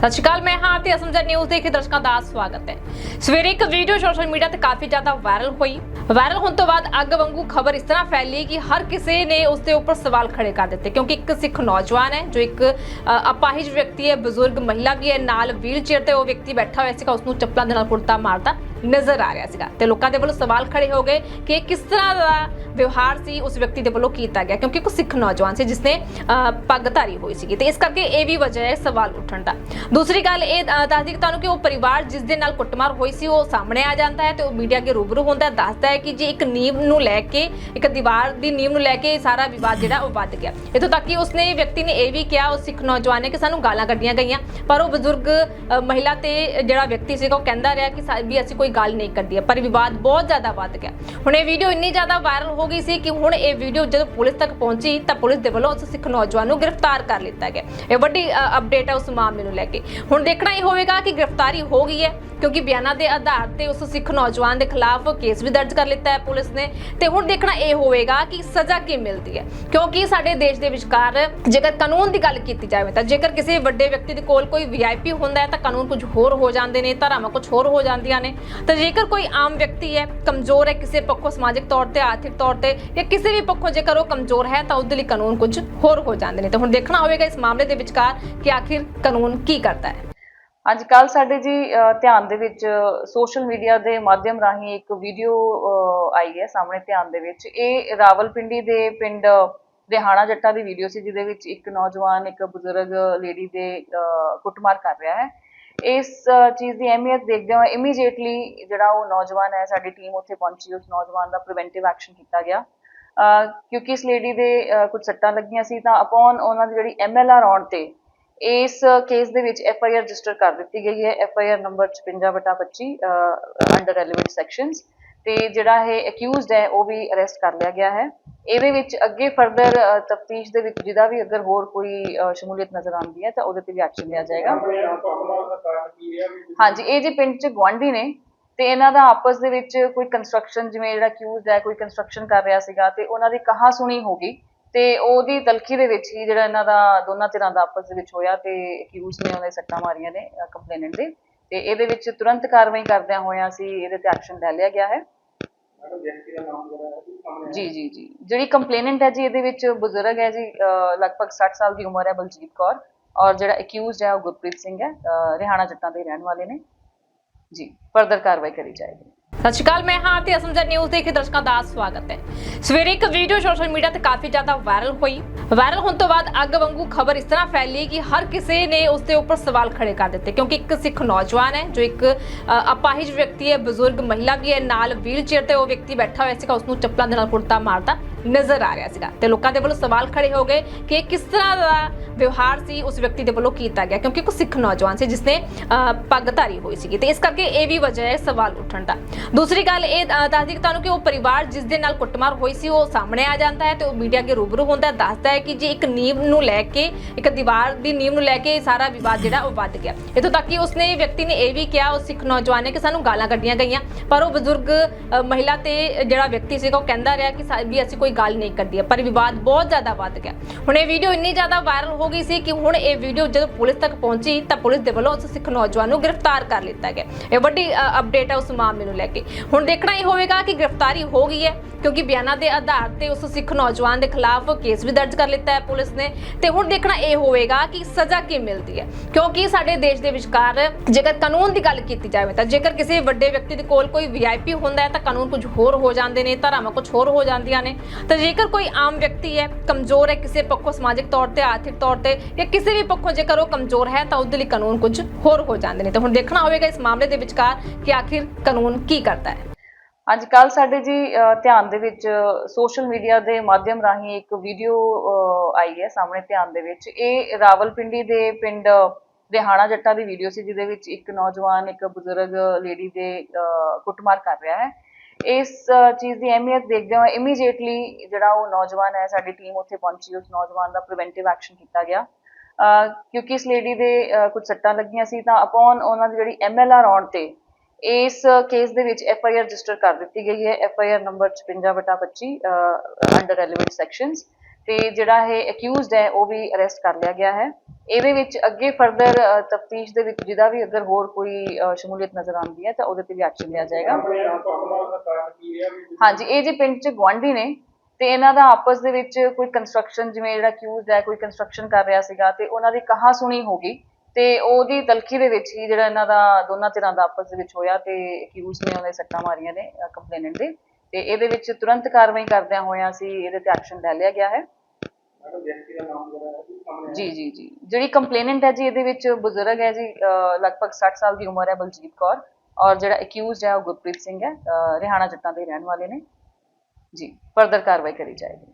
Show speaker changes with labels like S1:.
S1: ਸਤਿ ਸ਼੍ਰੀ ਅਕਾਲ, ਮੈਂ ਹਾਂ ਤੇ ਅਸਮਜਰ ਨਿਊਜ਼ ਦੇ ਕੇ ਦਰਸ਼ਕਾਂ ਦਾ ਸਵਾਗਤ ਹੈ। ਸਵੇਰੇ ਇੱਕ ਵੀਡੀਓ ਸੋਸ਼ਲ ਮੀਡੀਆ ਤੇ ਕਾਫੀ ਜ਼ਿਆਦਾ ਵਾਇਰਲ ਹੋਈ। ਵਾਇਰਲ ਹੋਣ ਤੋਂ ਬਾਅਦ ਅੱਗ ਵਾਂਗੂ ਖਬਰ ਇਸ ਤਰ੍ਹਾਂ ਫੈਲੀ ਕਿ ਹਰ ਕਿਸੇ ਨੇ ਉਸ ਦੇ ਉੱਪਰ ਸਵਾਲ ਖੜੇ ਕਰ ਦਿੱਤੇ, ਕਿਉਂਕਿ ਇੱਕ ਸਿੱਖ ਨੌਜਵਾਨ ਹੈ, ਜੋ ਇੱਕ ਅਪਾਹਿਜ ਵਿਅਕਤੀ ਹੈ, ਬਜ਼ੁਰਗ ਮਹਿਲਾ ਵੀ ਹੈ, ਨਾਲ ਵੀਲ ਚੇਅਰ ਤੇ ਉਹ ਵਿਅਕਤੀ ਬੈਠਾ ਹੋਇਆ ਸੀਗਾ ਉਸ ਨੂੰ ਚੱਪਲਾਂ ਦੇ ਨਾਲ ਕੁੜਤਾ ਮਾਰਦਾ। ਨਜ਼ਰ ਆ ਰਿਹਾ ਸੀਗਾ ਤੇ ਲੋਕਾਂ ਦੇ ਵੱਲੋਂ ਸਵਾਲ ਖੜੇ ਹੋ ਗਏ ਕਿ ਇਹ ਕਿਸ ਤਰ੍ਹਾਂ ਦਾ ਵਿਵਹਾਰ ਸੀ ਉਸ ਵਿਅਕਤੀ ਦੇ ਵੱਲੋਂ ਕੀਤਾ ਗਿਆ ਕਿਉਂਕਿ ਇੱਕ ਸਿੱਖ ਨੌਜਵਾਨ ਸੀ ਜਿਸਨੇ ਅ, ਪੱਗ ਧਾਰੀ ਹੋਈ ਸੀਗੀ ਤੇ ਇਸ ਕਰਕੇ ਇਹ ਵੀ ਵਜ੍ਹਾ ਹੈ ਸਵਾਲ ਉੱਠਣ ਦਾ। ਦੂਸਰੀ ਗੱਲ ਇਹ ਦੱਸਦੀ ਕਿ ਤੁਹਾਨੂੰ ਕਿ ਉਹ ਪਰਿਵਾਰ ਜਿਸ ਦੇ ਨਾਲ ਕੁੱਟਮਾਰ ਹੋਈ ਸੀ ਉਹ ਸਾਹਮਣੇ ਆ ਜਾਂਦਾ ਹੈ ਤੇ ਉਹ ਮੀਡੀਆ ਅੱਗੇ ਰੂਬਰੂ ਹੁੰਦਾ ਦੱਸਦਾ ਹੈ ਕਿ ਜੀ ਇੱਕ ਨੀਂਵ ਨੂੰ ਲੈ ਕੇ ਇੱਕ ਦੀਵਾਰ ਦੀ ਨੀਂਵ ਨੂੰ ਲੈ ਕੇ ਸਾਰਾ ਵਿਵਾਦ ਜਿਹੜਾ ਉਹ ਵੱਧ ਗਿਆ। ਇਥੋਂ ਤੱਕ ਕਿ ਉਸਨੇ ਵਿਅਕਤੀ ਨੇ ਇਹ ਵੀ ਕਿਹਾ ਉਹ ਸਿੱਖ ਨੌਜਵਾਨ ਨੇ ਕਿ ਸਾਨੂੰ ਗਾਲਾਂ ਕੱਢੀਆਂ ਗਈਆਂ ਪਰ ਉਹ ਬਜ਼ੁਰਗ ਮਹਿਲਾ ਤੇ ਜਿਹੜਾ ਵਿਅਕਤੀ ਸੀਗਾ ਉਹ ਕਹਿੰਦਾ ਰਿਹਾ ਕਿ ਵੀ ਅਸੀਂ ਕੋਈ ਗੱਲ ਨਹੀਂ ਕਰਦੀ ਹੈ, ਪਰ ਵਿਵਾਦ ਬਹੁਤ ਜ਼ਿਆਦਾ ਵੱਧ ਗਿਆ। ਹੁਣ ਇਹ ਵੀਡੀਓ ਇੰਨੀ ਜ਼ਿਆਦਾ ਵਾਇਰਲ ਹੋ ਗਈ ਸੀ ਕਿ ਹੁਣ ਇਹ ਵੀਡੀਓ ਜਦੋਂ ਪੁਲਿਸ ਤੱਕ ਪਹੁੰਚੀ, ਤਾਂ ਪੁਲਿਸ ਦੇ ਵੱਲੋਂ ਉਸ ਸਿੱਖ ਨੌਜਵਾਨ ਨੂੰ ਗ੍ਰਿਫਤਾਰ ਕਰ ਲਿੱਤਾ ਗਿਆ। ਇਹ ਵੱਡੀ ਅਪਡੇਟ ਹੈ ਉਸ ਮਾਮਲੇ ਨੂੰ ਲੈ ਕੇ। ਹੁਣ ਦੇਖਣਾ ਇਹ ਹੋਵੇਗਾ ਕਿ ਗ੍ਰਿਫਤਾਰੀ ਹੋ ਗਈ ਹੈ, ਕਿਉਂਕਿ ਬਿਆਨਾਂ ਦੇ ਆਧਾਰ ਤੇ ਉਸ ਸਿੱਖ ਨੌਜਵਾਨ ਦੇ ਖਿਲਾਫ ਕੇਸ ਵੀ ਦਰਜ ਕਰ ਲਿੱਤਾ ਹੈ ਪੁਲਿਸ ਨੇ। ਤੇ ਹੁਣ ਦੇਖਣਾ ਇਹ ਹੋਵੇਗਾ ਕਿ ਸਜ਼ਾ ਕੀ ਮਿਲਦੀ ਹੈ, ਕਿਉਂਕਿ ਸਾਡੇ ਦੇਸ਼ ਦੇ ਵਿਚਕਾਰ ਜੇਕਰ ਕਾਨੂੰਨ ਦੀ ਗੱਲ ਕੀਤੀ ਜਾਵੇ, ਤਾਂ ਜੇਕਰ ਕਿਸੇ ਵੱਡੇ ਵਿਅਕਤੀ ਦੇ ਕੋਲ ਕੋਈ ਵੀਆਈਪੀ ਹੁੰਦਾ ਹੈ, ਤਾਂ ਕਾਨੂੰਨ ਕੁਝ ਹੋਰ ਹੋ ਜਾਂਦੇ ਨੇ, ਧਾਰਾਵਾਂ ਕੁਝ ਹੋਰ ਹੋ ਜਾਂਦੀਆਂ ਨੇ। ਤਾਂ ਜੇਕਰ ਕੋਈ ਆਮ ਵਿਅਕਤੀ ਹੈ ਕਮਜ਼ੋਰ ਹੈ ਕਿਸੇ ਪੱਖੋਂ ਸਮਾਜਿਕ ਤੌਰ ਤੇ ਆਰਥਿਕ ਤੌਰ ਤੇ ਜਾਂ ਕਿਸੇ ਵੀ ਪੱਖੋਂ ਜੇਕਰ ਉਹ ਕਮਜ਼ੋਰ ਹੈ ਤਾਂ ਉਹਦੇ ਲਈ ਕਾਨੂੰਨ ਕੁਝ ਹੋਰ ਹੋ ਜਾਂਦੇ ਨੇ। ਤਾਂ ਹੁਣ ਦੇਖਣਾ ਹੋਵੇਗਾ ਇਸ ਮਾਮਲੇ ਦੇ ਵਿਚਕਾਰ ਕਿ ਆਖਿਰ ਕਾਨੂੰਨ ਕੀ ਕਰਦਾ ਹੈ।
S2: ਅੱਜ ਕੱਲ ਸਾਡੇ ਜੀ ਧਿਆਨ ਦੇ ਵਿੱਚ ਸੋਸ਼ਲ ਮੀਡੀਆ ਦੇ ਮਾਧਿਅਮ ਰਾਹੀਂ ਇੱਕ ਵੀਡੀਓ ਆਈ ਹੈ ਸਾਹਮਣੇ ਧਿਆਨ ਦੇ ਵਿੱਚ। ਇਹ ਰਾਵਲਪਿੰਡੀ ਦੇ ਪਿੰਡ ਰਿਹਾਣਾ ਜੱਟਾ ਦੀ ਵੀਡੀਓ ਸੀ ਜਿਹਦੇ ਵਿੱਚ ਇੱਕ ਨੌਜਵਾਨ ਇੱਕ ਬਜ਼ੁਰਗ ਲੇਡੀ ਦੇ ਅਹ, ਕੁੱਟਮਾਰ ਕਰ ਰਿਹਾ ਹੈ। ਇਸ ਚੀਜ਼ ਦੀ ਅਹਿਮੀਅਤ ਦੇਖਦੇ ਹੋਏ ਇਮੀਡੀਏਟਲੀ ਜਿਹੜਾ ਉਹ ਨੌਜਵਾਨ ਹੈ, ਸਾਡੀ ਟੀਮ ਉੱਥੇ ਪਹੁੰਚੀ, ਉਸ ਨੌਜਵਾਨ ਦਾ ਪ੍ਰੀਵੈਂਟਿਵ ਐਕਸ਼ਨ ਕੀਤਾ ਗਿਆ। ਕਿਉਂਕਿ ਇਸ ਲੇਡੀ ਦੇ ਕੁਝ ਸੱਟਾਂ ਲੱਗੀਆਂ ਸੀ, ਤਾਂ ਅਪੋਨ ਉਹਨਾਂ ਦੀ ਜਿਹੜੀ ਐਮਐਲਆਰ ਆਉਣ ਤੇ ਇਸ ਕੇਸ ਦੇ ਵਿੱਚ ਐਫ ਆਈ ਆਰ ਰਜਿਸਟਰ ਕਰ ਦਿੱਤੀ ਗਈ ਹੈ। F I R number 56/25 under relevant sections ਤੇ ਜਿਹੜਾ ਇਹ ਅਕਿਊਜ਼ਡ ਹੈ, ਉਹ ਵੀ ਅਰੈਸਟ ਕਰ ਲਿਆ ਗਿਆ ਹੈ। ਇਹਦੇ ਵਿੱਚ ਅੱਗੇ ਫਰਦਰ ਤਫਤੀਸ਼ ਦੇ ਵਿੱਚ ਜਿਹਦਾ ਵੀ ਅਗਰ ਹੋਰ ਕੋਈ ਸ਼ਮੂਲੀਅਤ ਨਜ਼ਰ ਆਉਂਦੀ ਹੈ ਤਾਂ ਉਹਦੇ ਤੇ ਵੀ ਐਕਸ਼ਨ ਲਿਆ ਜਾਏਗਾ। ਹਾਂਜੀ, ਇਹ ਜੀ ਪਿੰਡ ਚ ਗੁਆਂਢੀ ਨੇ ਤੇ ਇਹਨਾਂ ਦਾ ਆਪਸ ਦੇ ਵਿੱਚ ਕੋਈ ਕੰਸਟਰਕਸ਼ਨ ਜਿਵੇਂ ਜਿਹੜਾ ਕਿਊਜ਼ ਹੈ, ਕੋਈ ਕੰਸਟਰਕਸ਼ਨ ਕਰ ਰਿਹਾ ਸੀਗਾ ਤੇ ਉਹਨਾਂ ਦੀ ਕਹਾ ਸੁਣੀ ਹੋ ਗਈ ਤੇ ਉਹਦੀ ਤਲਖੀ ਦੇ ਵਿੱਚ ਹੀ ਜਿਹੜਾ ਇਹਨਾਂ ਦਾ ਦੋਨਾਂ ਧਿਰਾਂ ਦਾ ਆਪਸ ਦੇ ਵਿੱਚ ਹੋਇਆ ਤੇ ਅਕਿਊਜ਼ ਨੇ ਉਹਨੇ ਸੱਟਾਂ ਮਾਰੀਆਂ ਨੇ ਕੰਪਲੇਨੈਂਟ ਦੇ ਤੇ ਇਹਦੇ ਵਿੱਚ ਤੁਰੰਤ ਕਾਰਵਾਈ ਕਰਦਿਆਂ ਹੋਇਆਂ ਸੀ ਇਹਦੇ ਤੇ ਐਕਸ਼ਨ ਲੈ ਲਿਆ ਗਿਆ ਹੈ। ਜੀ ਜੀ ਜੀ। ਜਿਹੜੀ ਕੰਪਲੇਨੈਂਟ ਹੈ ਜੀ, ਇਹਦੇ ਵਿੱਚ ਬਜ਼ੁਰਗ ਹੈ ਜੀ, ਅਹ, ਲਗਭਗ 60 ਸਾਲ ਦੀ ਉਮਰ ਹੈ ਬਲਜੀਤ ਕੌਰ ਔਰ ਜਿਹੜਾ ਅਕਿਊਜ਼ਡ ਹੈ ਉਹ ਗੁਰਪ੍ਰੀਤ ਸਿੰਘ ਹੈ, ਅਹ, ਰਿਹਾਣਾ ਜੱਟਾਂ ਦੇ ਰਹਿਣ ਵਾਲੇ ਨੇ। ਜੀ, ਫਰਦਰ ਕਾਰਵਾਈ ਕਰੀ ਜਾਏਗੀ।
S1: ਸਤਿ ਸ਼੍ਰੀ ਅਕਾਲ, ਮੈਂ ਹਾਂ ਤੇ ਅਸਮਜਰ ਨਿਊਜ਼ ਦੇ ਦਰਸ਼ਕਾਂ ਦਾ ਸਵਾਗਤ ਹੈ। ਸਵੇਰੇ ਇੱਕ ਵੀਡੀਓ ਸੋਸ਼ਲ ਮੀਡੀਆ ਤੇ ਕਾਫੀ ਜ਼ਿਆਦਾ ਵਾਇਰਲ ਹੋਈ। ਵਾਇਰਲ ਹੋਣ ਤੋਂ ਬਾਅਦ ਅੱਗ ਵਾਂਗੂ ਖਬਰ ਇਸ ਤਰ੍ਹਾਂ ਫੈਲੀ ਕਿ ਹਰ ਕਿਸੇ ਨੇ ਉਸ ਦੇ ਉੱਪਰ ਸਵਾਲ ਖੜੇ ਕਰ ਦਿੱਤੇ, ਕਿਉਂਕਿ ਇੱਕ ਸਿੱਖ ਨੌਜਵਾਨ ਹੈ, ਜੋ ਇੱਕ ਅਪਾਹਿਜ ਵਿਅਕਤੀ ਹੈ, ਬਜ਼ੁਰਗ ਮਹਿਲਾ ਵੀ ਹੈ, ਨਾਲ ਵੀਲ ਚੇਅਰ ਤੇ ਉਹ ਵਿਅਕਤੀ ਬੈਠਾ ਹੋਇਆ ਸੀਗਾ ਉਸ ਨੂੰ ਚੱਪਲਾਂ ਦੇ ਨਾਲ ਕੁੜਤਾ ਮਾਰਦਾ ਨਜ਼ਰ ਆ ਰਿਹਾ ਸੀਗਾ ਤੇ ਲੋਕਾਂ ਦੇ ਵੱਲੋਂ ਸਵਾਲ ਖੜੇ ਹੋ ਗਏ ਕਿ ਇਹ ਕਿਸ ਤਰ੍ਹਾਂ ਦਾ ਵਿਵਹਾਰ ਸੀ ਉਸ ਵਿਅਕਤੀ ਦੇ ਵੱਲੋਂ ਕੀਤਾ ਗਿਆ ਕਿਉਂਕਿ ਇੱਕ ਸਿੱਖ ਨੌਜਵਾਨ ਸੀ ਜਿਸਨੇ ਅ, ਪੱਗ ਧਾਰੀ ਹੋਈ ਸੀਗੀ ਤੇ ਇਸ ਕਰਕੇ ਇਹ ਵੀ ਵਜ੍ਹਾ ਹੈ ਸਵਾਲ ਉੱਠਣ ਦਾ। ਦੂਸਰੀ ਗੱਲ ਇਹ ਦੱਸਦੀ ਕਿ ਤੁਹਾਨੂੰ ਕਿ ਉਹ ਪਰਿਵਾਰ ਜਿਸ ਦੇ ਨਾਲ ਕੁੱਟਮਾਰ ਹੋਈ ਸੀ ਉਹ ਸਾਹਮਣੇ ਆ ਜਾਂਦਾ ਹੈ ਤੇ ਉਹ ਮੀਡੀਆ ਅੱਗੇ ਰੂਬਰੂ ਹੁੰਦਾ ਦੱਸਦਾ ਹੈ ਕਿ ਜੀ ਇੱਕ ਨੀਂਵ ਨੂੰ ਲੈ ਕੇ ਇੱਕ ਦੀਵਾਰ ਦੀ ਨੀਂਵ ਨੂੰ ਲੈ ਕੇ ਸਾਰਾ ਵਿਵਾਦ ਜਿਹੜਾ ਉਹ ਵੱਧ ਗਿਆ। ਇਥੋਂ ਤੱਕ ਕਿ ਉਸਨੇ ਵਿਅਕਤੀ ਨੇ ਇਹ ਵੀ ਕਿਹਾ ਉਹ ਸਿੱਖ ਨੌਜਵਾਨ ਨੇ ਕਿ ਸਾਨੂੰ ਗਾਲਾਂ ਕੱਢੀਆਂ ਗਈਆਂ ਪਰ ਉਹ ਬਜ਼ੁਰਗ ਮਹਿਲਾ ਤੇ ਜਿਹੜਾ ਵਿਅਕਤੀ ਸੀਗਾ ਉਹ ਕਹਿੰਦਾ ਰਿਹਾ ਕਿ ਵੀ ਅਸੀਂ ਕੋਈ ਗੱਲ ਨਹੀਂ ਕਰਦੀ ਹੈ, ਪਰ ਵਿਵਾਦ ਬਹੁਤ ਜ਼ਿਆਦਾ ਵੱਧ ਗਿਆ। ਹੁਣ ਇਹ ਵੀਡੀਓ ਇੰਨੀ ਜ਼ਿਆਦਾ ਵਾਇਰਲ ਹੋ ਗਈ ਸੀ ਕਿ ਹੁਣ ਇਹ ਵੀਡੀਓ ਜਦੋਂ ਪੁਲਿਸ ਤੱਕ ਪਹੁੰਚੀ ਤਾਂ ਪੁਲਿਸ ਦੇ ਵੱਲੋਂ ਉਸ ਸਿੱਖ ਨੌਜਵਾਨ ਨੂੰ ਗ੍ਰਿਫਤਾਰ ਕਰ ਲਿੱਤਾ ਗਿਆ। ਇਹ ਵੱਡੀ ਅਪਡੇਟ ਹੈ ਉਸ ਮਾਮਲੇ ਨੂੰ ਲੈ ਕੇ। ਹੁਣ ਦੇਖਣਾ ਇਹ ਹੋਵੇਗਾ ਕਿ ਗ੍ਰਿਫਤਾਰੀ ਹੋ ਗਈ ਹੈ, ਕਿਉਂਕਿ ਬਿਆਨਾਂ ਦੇ ਆਧਾਰ ਤੇ ਉਸ ਸਿੱਖ ਨੌਜਵਾਨ ਦੇ ਖਿਲਾਫ ਕੇਸ ਵੀ ਦਰਜ ਕਰ ਲਿੱਤਾ ਹੈ ਪੁਲਿਸ ਨੇ। ਤੇ ਹੁਣ ਦੇਖਣਾ ਇਹ ਹੋਵੇਗਾ ਕਿ ਸਜ਼ਾ ਕੀ ਮਿਲਦੀ ਹੈ, ਕਿਉਂਕਿ ਸਾਡੇ ਦੇਸ਼ ਦੇ ਵਿਚਕਾਰ ਜੇਕਰ ਕਾਨੂੰਨ ਦੀ ਗੱਲ ਕੀਤੀ ਜਾਵੇ ਤਾਂ ਜੇਕਰ ਕਿਸੇ ਵੱਡੇ ਵਿਅਕਤੀ ਦੇ ਕੋਲ ਕੋਈ ਵੀਆਈਪੀ ਹੁੰਦਾ ਹੈ ਤਾਂ ਕਾਨੂੰਨ ਕੁਝ ਹੋਰ ਹੋ ਜਾਂਦੇ ਨੇ, ਧਾਰਾਵਾਂ ਕੁਝ ਹੋਰ ਹੋ ਜਾਂਦੀਆਂ ਨੇ। ਤਾਂ ਜੇਕਰ ਕੋਈ ਆਮ ਵਿਅਕਤੀ ਹੈ ਕਮਜ਼ੋਰ ਹੈ ਕਿਸੇ ਪੱਖੋਂ ਸਮਾਜਿਕ ਤੌਰ ਤੇ ਆਰਥਿਕ ਤੌਰ ਤੇ ਜਾਂ ਕਿਸੇ ਵੀ ਪੱਖੋਂ ਜੇਕਰ ਉਹ ਕਮਜ਼ੋਰ ਹੈ ਤਾਂ ਉਹਦੇ ਲਈ ਕਾਨੂੰਨ ਕੁਝ ਹੋਰ ਹੋ ਜਾਂਦੇ ਨੇ। ਤਾਂ ਹੁਣ ਦੇਖਣਾ ਹੋਵੇਗਾ ਇਸ ਮਾਮਲੇ ਦੇ ਵਿਚਕਾਰ ਕਿ ਆਖਿਰ ਕਾਨੂੰਨ ਕੀ ਕਰਦਾ ਹੈ।
S2: ਅੱਜ ਕੱਲ ਸਾਡੇ ਜੀ ਧਿਆਨ ਦੇ ਵਿੱਚ ਸੋਸ਼ਲ ਮੀਡੀਆ ਦੇ ਮਾਧਿਅਮ ਰਾਹੀਂ ਇੱਕ ਵੀਡੀਓ ਆਈ ਹੈ ਸਾਹਮਣੇ ਧਿਆਨ ਦੇ ਵਿੱਚ। ਇਹ ਰਾਵਲਪਿੰਡੀ ਦੇ ਪਿੰਡ ਰਿਹਾਣਾ ਜੱਟਾ ਦੀ ਵੀਡੀਓ ਸੀ ਜਿਹਦੇ ਵਿੱਚ ਇੱਕ ਨੌਜਵਾਨ ਇੱਕ ਬਜ਼ੁਰਗ ਲੇਡੀ ਦੇ ਅਹ, ਕੁੱਟਮਾਰ ਕਰ ਰਿਹਾ ਹੈ। ਇਸ ਚੀਜ਼ ਦੀ ਅਹਿਮੀਅਤ ਦੇਖਦੇ ਹੋਏ ਇਮੀਡੀਏਟਲੀ ਜਿਹੜਾ ਉਹ ਨੌਜਵਾਨ ਹੈ, ਸਾਡੀ ਟੀਮ ਉੱਥੇ ਪਹੁੰਚੀ, ਉਸ ਨੌਜਵਾਨ ਦਾ ਪ੍ਰੀਵੈਂਟਿਵ ਐਕਸ਼ਨ ਕੀਤਾ ਗਿਆ। ਕਿਉਂਕਿ ਇਸ ਲੇਡੀ ਦੇ ਕੁਝ ਸੱਟਾਂ ਲੱਗੀਆਂ ਸੀ, ਤਾਂ ਅਪਨ ਉਹਨਾਂ ਦੀ ਜਿਹੜੀ ਐਮਐਲਆਰ ਆਉਣ ਤੇ ਇਸ ਕੇਸ ਦੇ ਵਿੱਚ ਐਫ ਆਈ ਆਰ ਰਜਿਸਟਰ ਕਰ ਦਿੱਤੀ ਗਈ ਹੈ। F I R number 56/25 under relevant sections ਤੇ ਜਿਹੜਾ ਇਹ ਅਕਿਊਜ਼ਡ ਹੈ, ਉਹ ਵੀ ਅਰੈਸਟ ਕਰ ਲਿਆ ਗਿਆ ਹੈ। ਇਹਦੇ ਵਿੱਚ ਅੱਗੇ ਫਰਦਰ ਤਫਤੀਸ਼ ਦੇ ਵਿੱਚ ਜਿਹਦਾ ਵੀ ਅਗਰ ਹੋਰ ਕੋਈ ਸ਼ਮੂਲੀਅਤ ਨਜ਼ਰ ਆਉਂਦੀ ਹੈ ਤਾਂ ਉਹਦੇ ਤੇ ਵੀ ਐਕਸ਼ਨ ਲਿਆ ਜਾਏਗਾ। ਹਾਂਜੀ ਇਹ ਜੀ ਪਿੰਡ ਚ ਗੁਆਂਢੀ ਨੇ ਤੇ ਇਹਨਾਂ ਦਾ ਆਪਸ ਦੇ ਵਿੱਚ ਕੋਈ ਕੰਸਟਰਕਸ਼ਨ ਜਿਵੇਂ ਜਿਹੜਾ ਅਕਿਊਜ਼ਡ ਹੈ ਕੋਈ ਕੰਸਟਰਕਸ਼ਨ ਕਰ ਰਿਹਾ ਸੀਗਾ ਤੇ ਉਹਨਾਂ ਦੀ ਕਹਾ ਸੁਣੀ ਹੋ ਗਈ ਤੇ ਉਹਦੀ ਤਲਖੀ ਦੇ ਵਿੱਚ ਹੀ ਜਿਹੜਾ ਇਹਨਾਂ ਦਾ ਦੋਨਾਂ ਧਿਰਾਂ ਦਾ ਆਪਸ ਦੇ ਵਿੱਚ ਹੋਇਆ ਤੇ ਅਕਿਊਜ਼ ਨੇ ਉਹਨੇ ਸੱਟਾਂ ਮਾਰੀਆਂ ਨੇ ਕੰਪਲੇਨੈਂਟ ਦੇ ਤੇ ਇਹਦੇ ਵਿੱਚ ਤੁਰੰਤ ਕਾਰਵਾਈ ਕਰਦਿਆਂ ਹੋਇਆਂ ਸੀ ਇਹਦੇ ਤੇ ਐਕਸ਼ਨ ਲੈ ਲਿਆ ਗਿਆ ਹੈ। ਜੀ ਜੀ ਜੀ। ਜਿਹੜੀ ਕੰਪਲੇਨੈਂਟ ਹੈ ਜੀ, ਇਹਦੇ ਵਿੱਚ ਬਜ਼ੁਰਗ ਹੈ ਜੀ ਲਗਭਗ 60 ਸਾਲ ਦੀ ਉਮਰ ਹੈ ਬਲਜੀਤ ਕੌਰ ਔਰ ਜਿਹੜਾ ਅਕਿਊਜ਼ਡ ਹੈ ਉਹ ਗੁਰਪ੍ਰੀਤ ਸਿੰਘ ਹੈ। ਅਹ, ਰਿਹਾਣਾ ਜੱਟਾਂ ਦੇ ਰਹਿਣ ਵਾਲੇ ਨੇ। ਜੀ ਫਰਦਰ ਕਾਰਵਾਈ ਕਰੀ ਜਾਏਗੀ।